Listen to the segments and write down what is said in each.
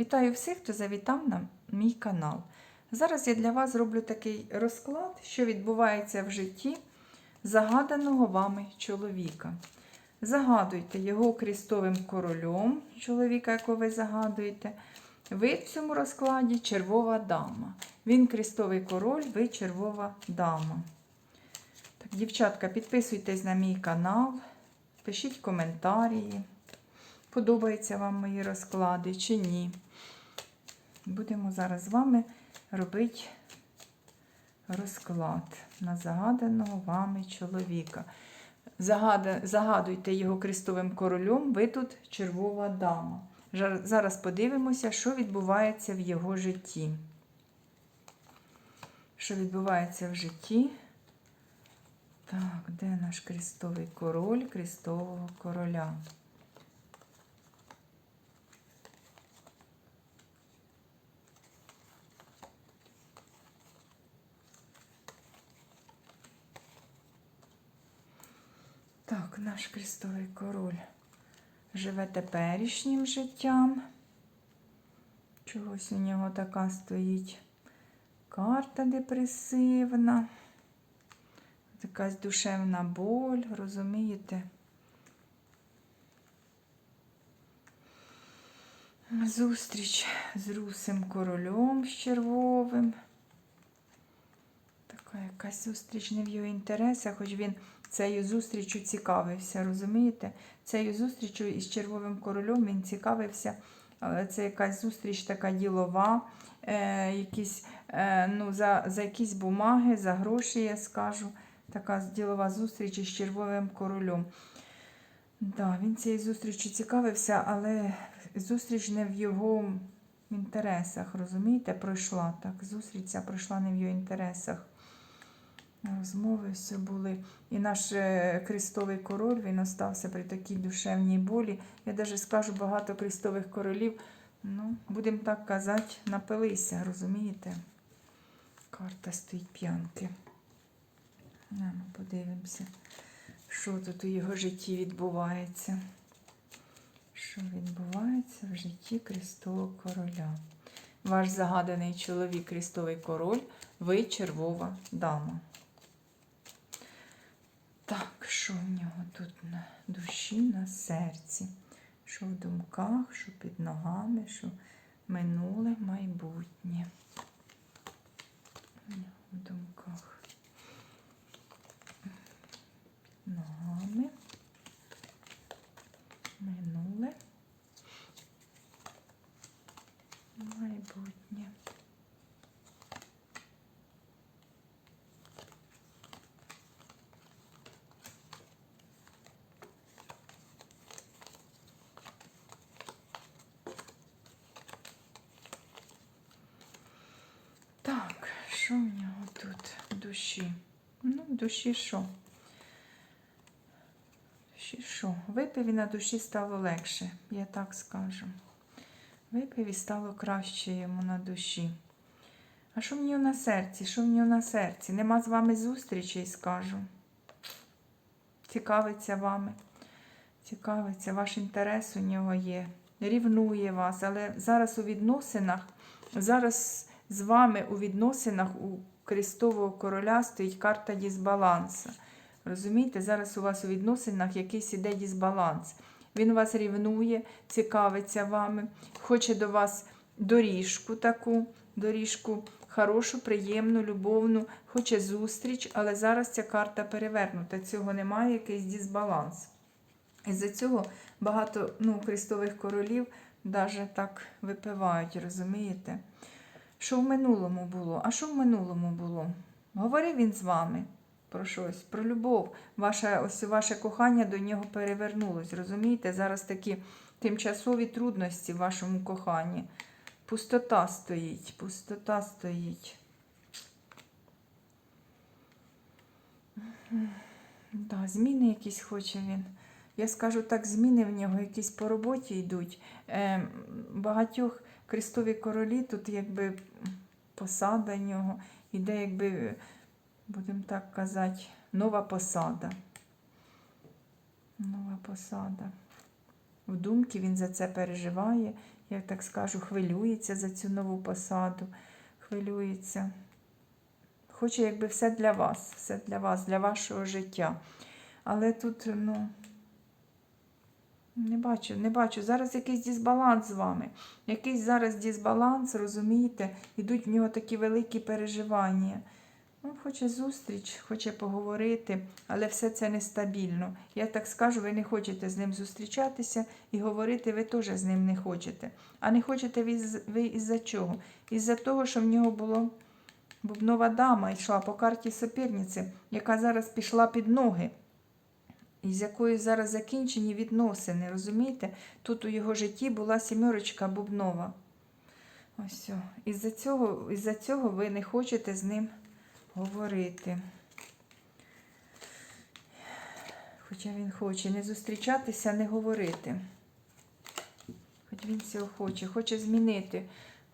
Вітаю всіх, хто завітав на мій канал. Зараз я для вас зроблю такий розклад, що відбувається в житті загаданого вами чоловіка. Загадуйте його крістовим королем, чоловіка, якого ви загадуєте. Ви в цьому розкладі червова дама. Він крістовий король, ви червова дама. Так, дівчатка, підписуйтесь на мій канал, пишіть коментарі. Подобаються вам мої розклади чи ні. Будемо зараз з вами робити розклад на загаданого вами чоловіка. Загадуйте його крестовим королем, ви тут червова дама. Зараз подивимося, що відбувається в його житті. Що відбувається в житті? Так, де наш крестовий король крестового короля? Так, наш крестовий король живе теперішнім життям. Чогось у нього така стоїть карта депресивна, якась душевна боль, розумієте? Зустріч з русим королем з червовим. Така якась зустріч не в його інтересах, хоч він цією зустрічю цікавився, розумієте? Цією зустрічю із червовим королем він цікавився, це якась зустріч така ділова, е, якісь, е, ну, за, за якісь бумаги, за гроші, я скажу. Така ділова зустріч із червовим королем. Да, він цією зустрічю цікавився, але зустріч не в його інтересах, розумієте, пройшла так. Зустріч ця пройшла не в його інтересах. Розмови все були. І наш е, крестовий король він остався при такій душевній болі. Я навіть скажу багато крестових королів. Ну, будемо так казати, напилися, розумієте? Карта стоїть п'янки. Ну, подивимося, що тут у його житті відбувається. Що відбувається в житті крестового короля? Ваш загаданий чоловік крестовий король, ви червова дама. Так, що в нього тут на душі, на серці? Що в думках, що під ногами, що минуле, майбутнє. В нього В думках. Ногами. Минуле. Майбутнє. Так, що в нього тут в душі? Ну, душі що? Душі що? Випив і на душі стало легше, я так скажу. Випив і стало краще йому на душі. А що нього на серці? Що нього на серці? Нема з вами зустрічей, скажу. Цікавиться вами. Цікавиться, ваш інтерес у нього є. Рівнує вас, але зараз у відносинах, зараз з вами у відносинах у Крестового короля стоїть карта дисбалансу. Розумієте, зараз у вас у відносинах якийсь іде дисбаланс. Він вас рівнує, цікавиться вами, хоче до вас доріжку таку, доріжку хорошу, приємну, любовну, хоче зустріч, але зараз ця карта перевернута. Цього немає, якийсь дисбаланс. Із-за цього багато ну, крестових королів навіть так випивають, розумієте? Що в минулому було? А що в минулому було? Говорив він з вами про щось, про любов. Ваше, ось ваше кохання до нього перевернулось. Розумієте? Зараз такі тимчасові трудності в вашому коханні. Пустота стоїть, пустота стоїть. Да, зміни якісь хоче він. Я скажу так, зміни в нього якісь по роботі йдуть. Е, багатьох крестові королі тут якби посада нього. Іде, якби, будемо так казати, нова посада. Нова посада. В думки він за це переживає я так скажу, хвилюється за цю нову посаду, хвилюється. Хоче, якби все для вас, все для вас, для вашого життя. Але тут, ну, не бачу, не бачу. Зараз якийсь дисбаланс з вами. Якийсь зараз дисбаланс, розумієте, ідуть в нього такі великі переживання. Ну, хоче зустріч, хоче поговорити, але все це нестабільно. Я так скажу, ви не хочете з ним зустрічатися і говорити ви теж з ним не хочете. А не хочете ви із-за чого? Із-за того, що в нього було бубнова дама йшла по карті соперниці, яка зараз пішла під ноги. І з якою зараз закінчені відносини, розумієте? Тут у його житті була сімерочка бубнова. Ось. Із-за цього, із-за цього ви не хочете з ним говорити. Хоча він хоче не зустрічатися, не говорити. Хоч він цього хоче, хоче змінити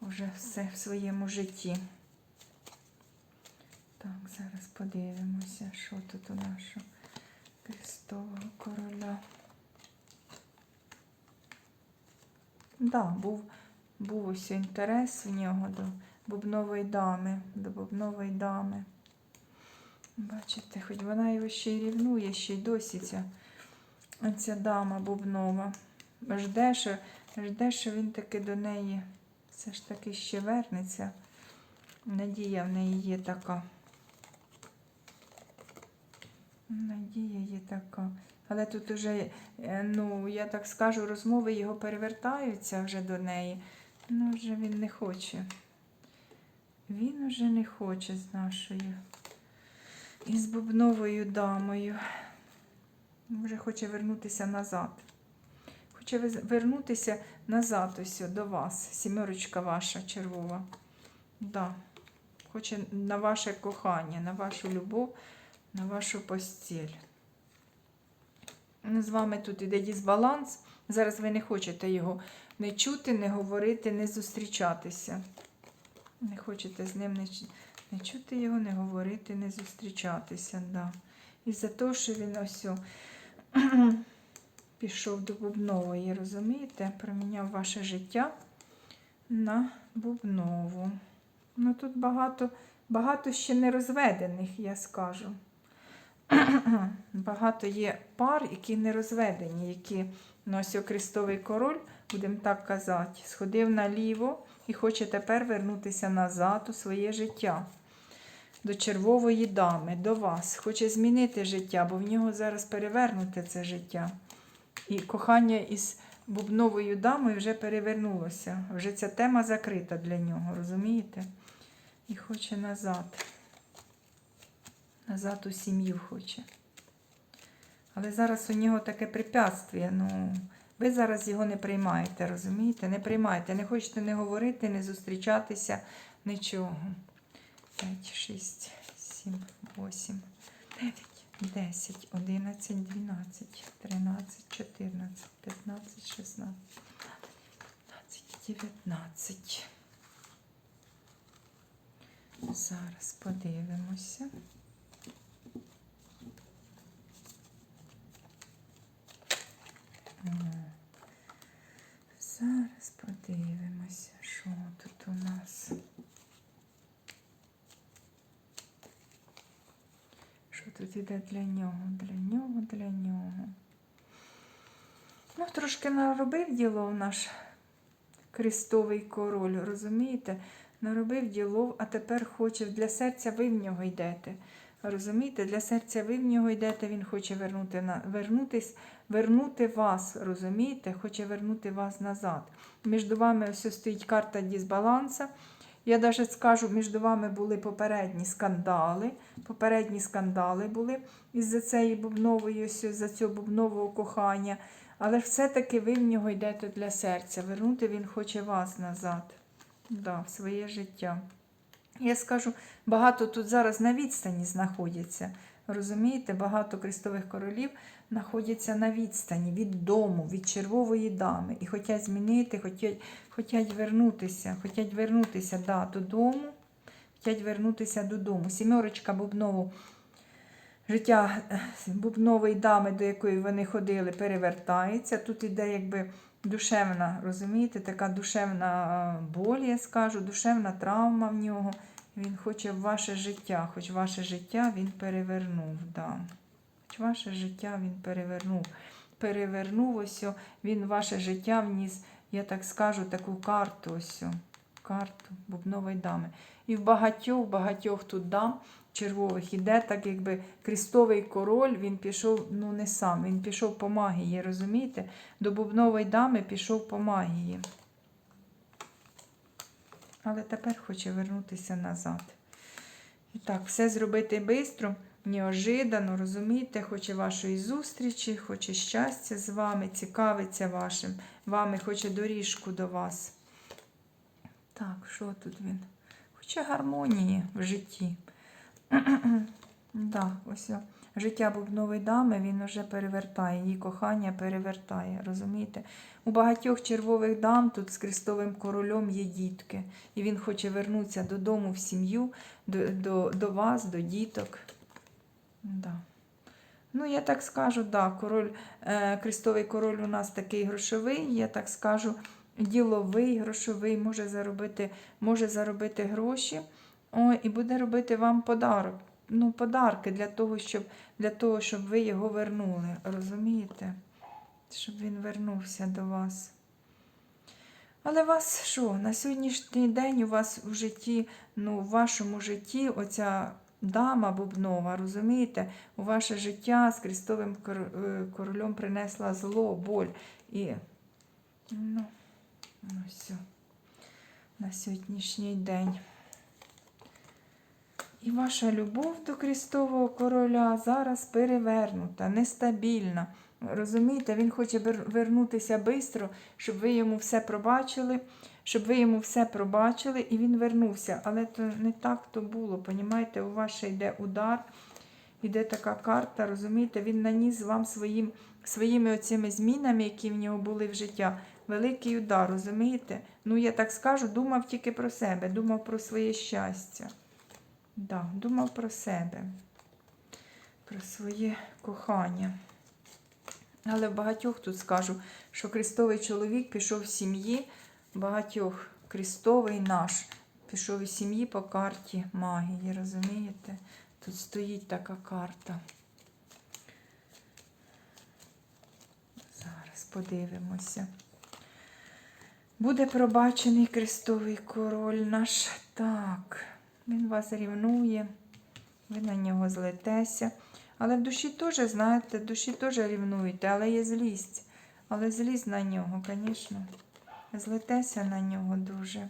вже все в своєму житті. Так, зараз подивимося, що тут у нашого Крестового короля. Да, був, був ось інтерес в нього до бубнової дами, до бубнової дами. Бачите, хоч вона його ще й рівнує, ще й досі ця, ця дама бубнова. Жде, що, жде, що він таки до неї все ж таки ще вернеться. Надія в неї є така. Надія є така. Але тут уже, е, ну, я так скажу, розмови його перевертаються вже до неї. Ну, вже він не хоче. Він уже не хоче з нашою. Із бубновою дамою. Вже хоче вернутися назад. Хоче вернутися назад ось до вас. Сімерочка ваша червова. Да. Хоче на ваше кохання, на вашу любов, на вашу постіль. З вами тут іде дисбаланс. Зараз ви не хочете його не чути, не говорити, не зустрічатися. Не хочете з ним не, не чути його, не говорити, не зустрічатися. Да. І за те, що він ось пішов до Бубнової, розумієте, проміняв ваше життя на Бубнову. Ну тут багато, багато ще не розведених, я скажу. Багато є пар, які не розведені, які ну, ось о, король, будемо так казати, сходив наліво і хоче тепер вернутися назад у своє життя. До червової дами, до вас. Хоче змінити життя, бо в нього зараз перевернуте це життя. І кохання із бубновою дамою вже перевернулося. Вже ця тема закрита для нього, розумієте? І хоче назад. Назад у сім'ю хоче. Але зараз у нього таке препятствие. Ну, ви зараз його не приймаєте, розумієте? Не приймаєте, не хочете не говорити, не зустрічатися, нічого. 5, 6, 7, 8, 9, 10, 11, 12, 13, 14, 15, 16, 17, 19. Зараз подивимося. О, Зараз подивимося, що тут у нас. Що тут іде для нього, для нього, для нього. Ну, трошки наробив діло наш Крестовий король, розумієте? Наробив ділов, а тепер хоче для серця ви в нього йдете. Розумієте, для серця ви в нього йдете, він хоче вернути, на, вернутись, вернути вас, розумієте? Хоче вернути вас назад. Між вами ось стоїть карта дисбаланса. Я навіть скажу, між вами були попередні скандали. Попередні скандали були із-за цієї бубнової, ось за цього бубнового кохання. Але все-таки ви в нього йдете для серця. Вернути він хоче вас назад, да, в своє життя. Я скажу, багато тут зараз на відстані знаходяться. Розумієте, багато крестових королів знаходяться на відстані від дому, від червової дами. І хочуть змінити, хочуть, хочуть вернутися, хочуть вернутися да, додому, хочуть вернутися додому. Сімерочка бубнову життя е, бубнової дами, до якої вони ходили, перевертається. Тут іде якби душевна, розумієте, така душевна е, боль, я скажу, душевна травма в нього. Він хоче в ваше життя, хоч ваше життя він перевернув. Да. Хоч ваше життя він перевернув. Перевернув ось, він ваше життя вніс, я так скажу, таку карту ось. Карту бубнової дами. І в багатьох, багатьох тут дам червових іде, так якби крестовий король, він пішов, ну не сам, він пішов по магії, розумієте? До бубнової дами пішов по магії. Але тепер хоче вернутися назад. І так, все зробити швидко, неожиданно, розумієте, хоче вашої зустрічі, хоче щастя з вами, цікавиться вашим, вами, хоче доріжку до вас. Так, що тут він? Хоче гармонії в житті. да, ось життя бубнової дами він вже перевертає, її кохання перевертає, розумієте? У багатьох червових дам тут з Крестовим королем є дітки. І він хоче вернутися додому в сім'ю, до, до, до вас, до діток. Да. Ну, я так скажу, да, король, е, Крестовий король у нас такий грошовий, я так скажу, діловий, грошовий, може заробити, може заробити гроші. О, і буде робити вам подарок. Ну, подарки для того, щоб, для того, щоб ви його вернули. Розумієте? Щоб він вернувся до вас. Але вас що? На сьогоднішній день у вас в житті, ну, в вашому житті, оця дама бубнова, розумієте, у ваше життя з Крестовим кор- е, королем принесла зло, боль. І, ну, ну все. На сьогоднішній день. І ваша любов до Крістового короля зараз перевернута, нестабільна. Розумієте, він хоче вернутися швидко, щоб ви йому все пробачили, щоб ви йому все пробачили, і він вернувся. Але то не так то було. Понімаєте, у вас ще йде удар, йде така карта, розумієте, він наніс вам своїм, своїми оцими змінами, які в нього були в життя. Великий удар, розумієте? Ну, я так скажу, думав тільки про себе, думав про своє щастя. Да, думав про себе, про своє кохання. Але багатьох тут скажу, що Христовий чоловік пішов з сім'ї, багатьох Христовий наш пішов із сім'ї по карті магії, розумієте? Тут стоїть така карта. Зараз подивимося. Буде пробачений Христовий король наш так. Він вас рівнує, ви на нього злетеся. Але в душі теж, знаєте, в душі теж рівнуєте, але є злість. Але злість на нього, звісно. Злетеся на нього дуже.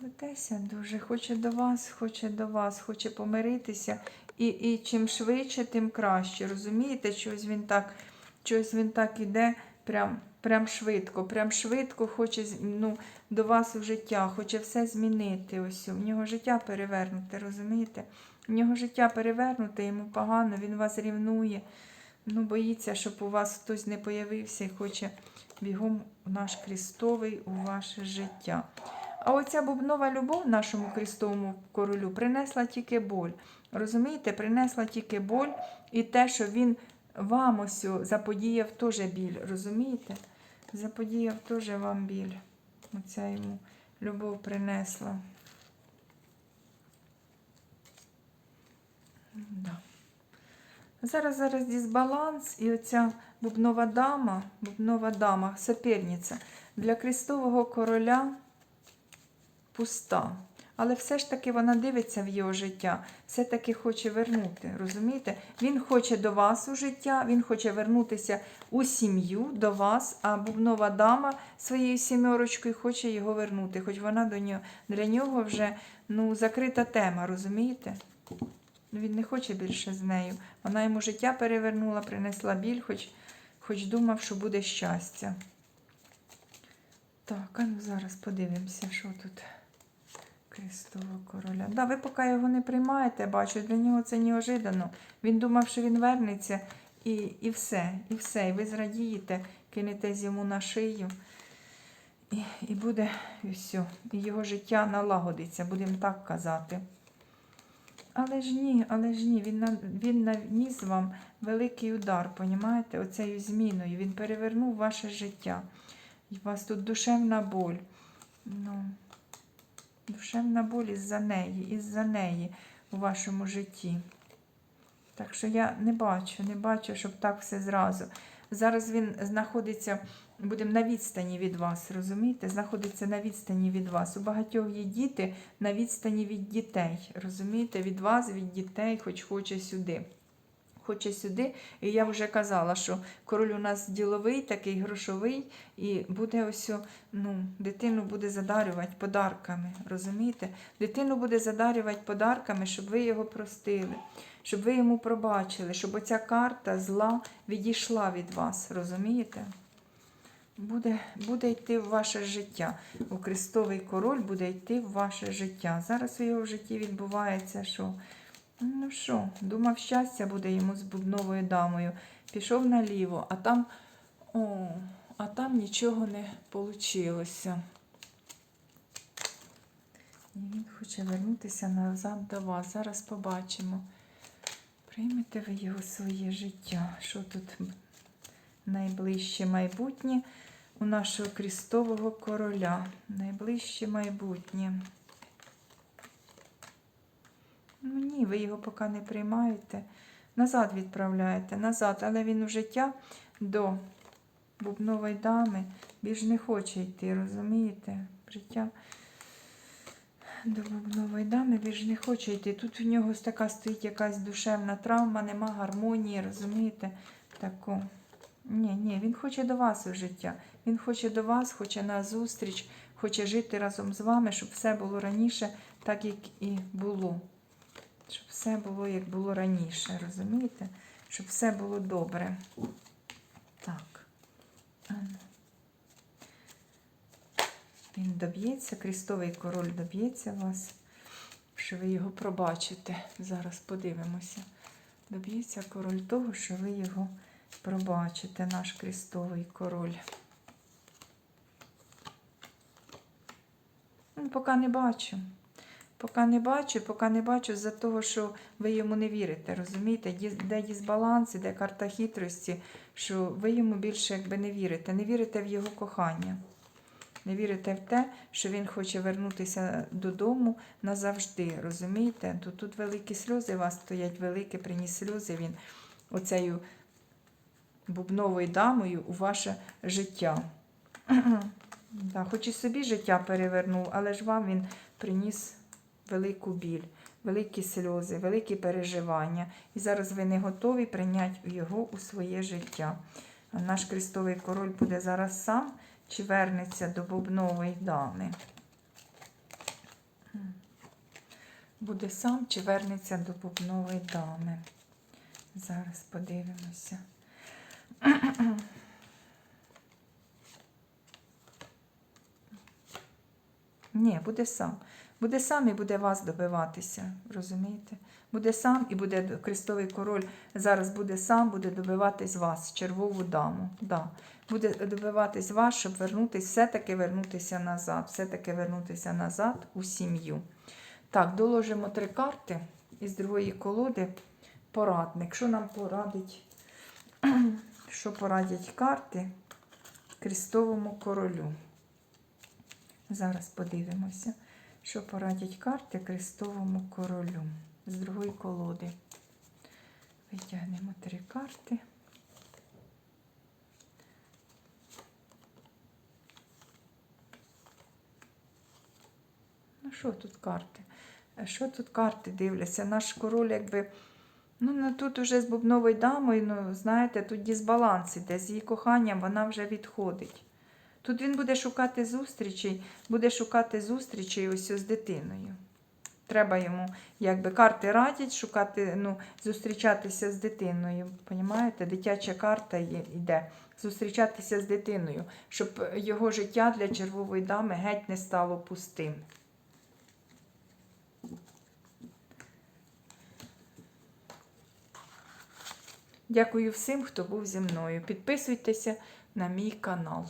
Злетеся дуже. Хоче до вас, хоче до вас, хоче помиритися. І, і чим швидше, тим краще. Розумієте, чогось він так, чогось він так іде, прям, прям швидко, прям швидко хоче ну, до вас в життя, хоче все змінити. Ось в нього життя перевернуте, розумієте? В нього життя перевернуте, йому погано, він вас рівнує. Ну, боїться, щоб у вас хтось не появився і хоче бігом наш Крістовий у ваше життя. А оця бубнова любов нашому Крістовому королю принесла тільки боль. Розумієте, принесла тільки боль і те, що він вам ось заподіяв теж біль. Розумієте? Заподіяв теж вам біль. Оця йому любов принесла. Да. Зараз зараз дисбаланс, і оця бубнова дама, бубнова дама, соперниця для Крістового короля пуста. Але все ж таки вона дивиться в його життя, все-таки хоче вернути. Розумієте? Він хоче до вас у життя, він хоче вернутися у сім'ю до вас, а бубнова дама своєю сімерочкою хоче його вернути, хоч вона до нього, для нього вже ну, закрита тема, розумієте? Ну, Він не хоче більше з нею. Вона йому життя перевернула, принесла біль, хоч, хоч думав, що буде щастя. Так, а ну зараз подивимося, що тут. Крестового короля. Да, ви поки його не приймаєте, бачу, для нього це неожиданно. Він думав, що він вернеться, і, і все, і все. І ви зрадієте, кинетесь йому на шию. І, і буде і все. І його життя налагодиться, будемо так казати. Але ж ні, але ж ні, він, на- він наніс вам великий удар, понімаєте, оцею зміною. Він перевернув ваше життя. І у вас тут душевна боль. Ну, душевна боль із-за неї, із-за неї у вашому житті. Так що я не бачу, не бачу, щоб так все зразу. Зараз він знаходиться, будемо на відстані від вас, розумієте? Знаходиться на відстані від вас. У багатьох є діти на відстані від дітей. Розумієте? Від вас, від дітей, хоч хоче сюди. Хоче сюди. І я вже казала, що король у нас діловий, такий грошовий, і буде ось, ну, дитину буде задарювати подарками. Розумієте? Дитину буде задарювати подарками, щоб ви його простили, щоб ви йому пробачили, щоб оця карта зла відійшла від вас. Розумієте? Буде, буде йти в ваше життя. У Христовий король буде йти в ваше життя. Зараз у його житті відбувається, що ну що, думав, щастя буде йому з бубновою дамою. Пішов наліво, а там, о, а там нічого не вийшло. Він хоче вернутися назад до вас. Зараз побачимо. Приймете ви його своє життя. Що тут найближче майбутнє у нашого Крістового короля? Найближче майбутнє. Ну ні, ви його поки не приймаєте. Назад відправляєте, назад, але він у життя до бубнової дами більш не хоче йти, розумієте? Життя до бубнової дами більш не хоче йти. Тут в нього така стоїть якась душевна травма, нема гармонії, розумієте? Таку. Ні, ні, він хоче до вас у життя. Він хоче до вас, хоче на зустріч, хоче жити разом з вами, щоб все було раніше, так як і було. Щоб все було, як було раніше, розумієте? Щоб все було добре. Так. Він доб'ється, Крістовий король доб'ється вас, що ви його пробачите. Зараз подивимося. Доб'ється король того, що ви його пробачите, наш Крістовий король. Ну, Поки не бачу. Поки не бачу, поки не бачу за того, що ви йому не вірите. Розумієте, де дисбаланс, де карта хитрості, що ви йому більше якби не вірите. Не вірите в його кохання. Не вірите в те, що він хоче вернутися додому назавжди. Розумієте? Тут, тут великі сльози у вас стоять, великі приніс сльози він оцею бубновою дамою у ваше життя. Да, хоч і собі життя перевернув, але ж вам він приніс велику біль, великі сльози, великі переживання. І зараз ви не готові прийняти його у своє життя. Наш Христовий король буде зараз сам чи вернеться до бубнової дами? Буде сам чи вернеться до бубнової дами? Зараз подивимося. Ні, буде сам. Буде сам і буде вас добиватися, розумієте? Буде сам і буде Христовий король зараз буде сам, буде добиватись вас, червову даму. Да. Буде добиватись вас, щоб вернутись, все-таки вернутися назад, все-таки вернутися назад у сім'ю. Так, доложимо три карти із другої колоди. Порадник. Що нам порадить? Що порадять карти Христовому королю? Зараз подивимося, що порадять карти Христовому королю з другої колоди. Витягнемо три карти. Ну, що тут карти? Що тут карти дивляться? Наш король, якби. Ну, ну тут уже з бубновою дамою, ну, знаєте, тут дисбаланс іде. З її коханням вона вже відходить. Тут він буде шукати зустрічей, буде шукати зустрічей ось з дитиною. Треба йому, якби карти радять, шукати, ну, зустрічатися з дитиною. Понімаєте? Дитяча карта йде. Зустрічатися з дитиною, щоб його життя для червової дами геть не стало пустим. Дякую всім, хто був зі мною. Підписуйтеся на мій канал.